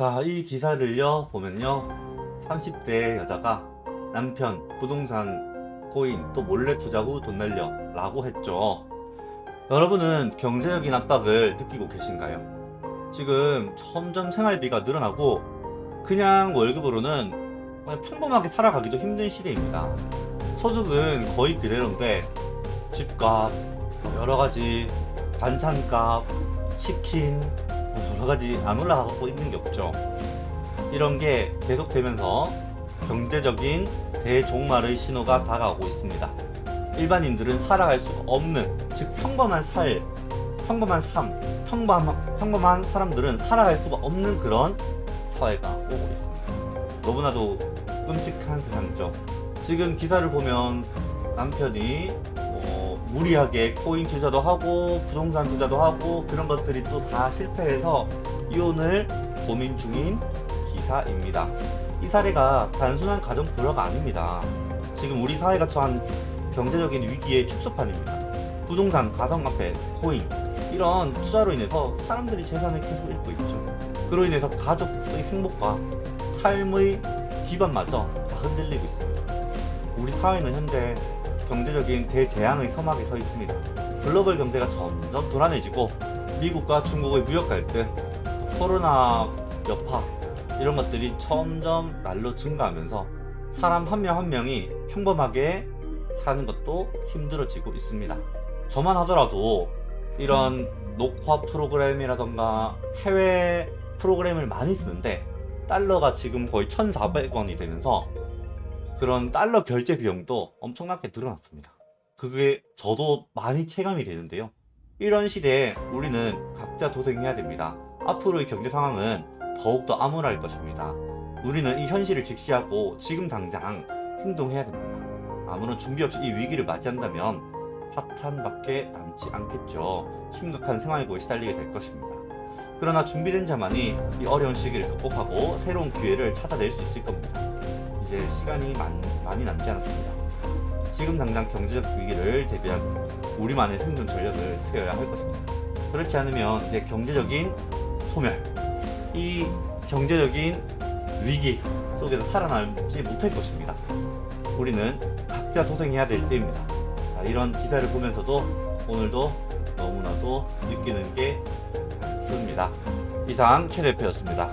자, 이 기사를요, 보면요. 30대 여자가 남편 부동산 코인 또 몰래 투자 후돈 날려 라고 했죠. 여러분은 경제적인 압박을 느끼고 계신가요? 지금 점점 생활비가 늘어나고 그냥 월급으로는 평범하게 살아가기도 힘든 시대입니다. 소득은 거의 그대로인데 집값, 여러 가지 반찬값, 치킨, 여러 가지 안 올라가고 있는 게 없죠. 이런 게 계속되면서 경제적인 대종말의 신호가 다가오고 있습니다. 일반인들은 살아갈 수가 없는, 즉 평범한 살, 평범한 삶, 평범한, 평범한 사람들은 살아갈 수가 없는 그런 사회가 오고 있습니다. 너무나도 끔찍한 세상이죠. 지금 기사를 보면 남편이 어, 무리하게 코인 투자도 하고 부동산 투자도 하고 그런 것들이 또 다 실패해서 이혼을 고민 중인 기사입니다. 이 사례가 단순한 가정 불화가 아닙니다. 지금 우리 사회가 처한 경제적인 위기의 축소판입니다. 부동산, 가상화폐, 코인 이런 투자로 인해서 사람들이 재산을 계속 잃고 있죠. 그로 인해서 가족의 행복과 삶의 기반마저 다 흔들리고 있습니다. 우리 사회는 현재 경제적인 대재앙의 서막에 서 있습니다. 글로벌 경제가 점점 불안해지고 미국과 중국의 무역 갈등, 코로나 여파 이런 것들이 점점 날로 증가하면서 사람 한명한 명이 평범하게 사는 것도 힘들어지고 있습니다. 저만 하더라도 이런 녹화 프로그램이라던가 해외 프로그램을 많이 쓰는데 달러가 지금 거의 1,400원이 되면서 그런 달러 결제 비용도 엄청나게 늘어났습니다. 그게 저도 많이 체감이 되는데요. 이런 시대에 우리는 각자 도생해야 됩니다. 앞으로의 경제 상황은 더욱더 암울할 것입니다. 우리는 이 현실을 직시하고 지금 당장 행동해야 됩니다. 아무런 준비 없이 이 위기를 맞이한다면 파탄밖에 남지 않겠죠. 심각한 생활고에 시달리게 될 것입니다. 그러나 준비된 자만이 이 어려운 시기를 극복하고 새로운 기회를 찾아낼 수 있을 겁니다. 이제 시간이 많, 많이 남지 않았습니다. 지금 당장 경제적 위기를 대비한 우리만의 생존 전략을 세워야 할 것입니다. 그렇지 않으면 이제 경제적인 소멸, 이 경제적인 위기 속에서 살아남지 못할 것입니다. 우리는 각자 도생해야 될 때입니다. 자, 이런 기사를 보면서도 오늘도 너무나도 느끼는 게 많습니다. 이상 최 대표였습니다.